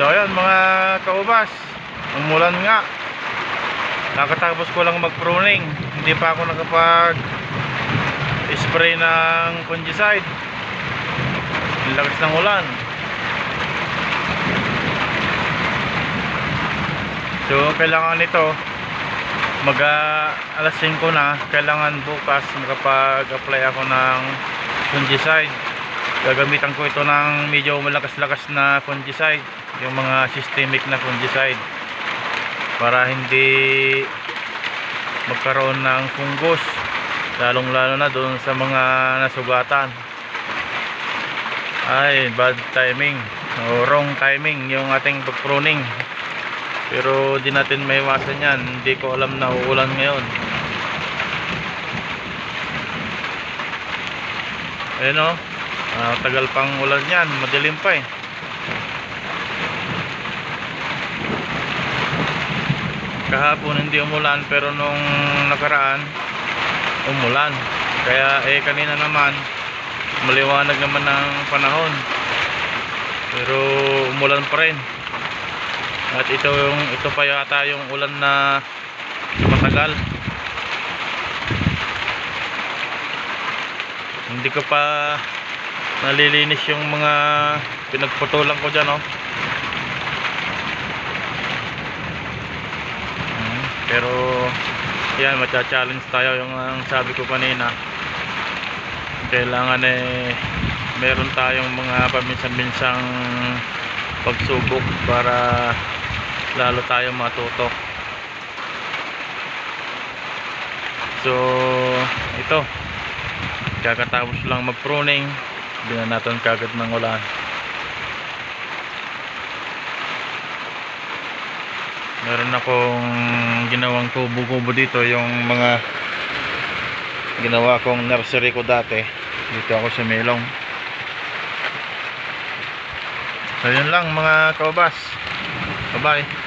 So ayun mga kaubas, umulan nga. Nakatapos ko lang mag-pruning. Hindi pa ako nakapag spray ng fungicide. Lakas ng ulan. So kailangan nito mag ah, alas 5 na, kailangan bukas makapag-apply ako ng fungicide. Gagamitan ko ito ng medyo malakas-lakas na fungicide, yung mga systemic na fungicide para hindi magkaroon ng fungus lalong lalo na doon sa mga nasugatan. Ay bad timing. O wrong timing yung ating pag-pruning pero di natin maiwasan yan. Hindi ko alam na uulan ngayon. Ayun o Ah, tagal pang ulan yan. Madilim pa eh kahapon hindi umulan pero nung nakaraan umulan. Kaya eh kanina naman maliwanag naman ng panahon. Pero umulan pa rin. At ito yung ito pa yata yung ulan na matagal. Hindi ko pa nalilinis yung mga pinagputulan ko dyan oh pero yan matcha-challenge tayo yung ang sabi ko kanina. Kailangan eh meron tayong mga paminsan-minsang pagsubok para lalo tayo matuto. So ito kakatapos lang mag pruning hindi na natin kagad ng ulan meron akong ginawang kubo-kubo dito yung mga ginawa kong nursery ko dati. Dito ako sa Melong. So yun lang mga kaubas. Bye bye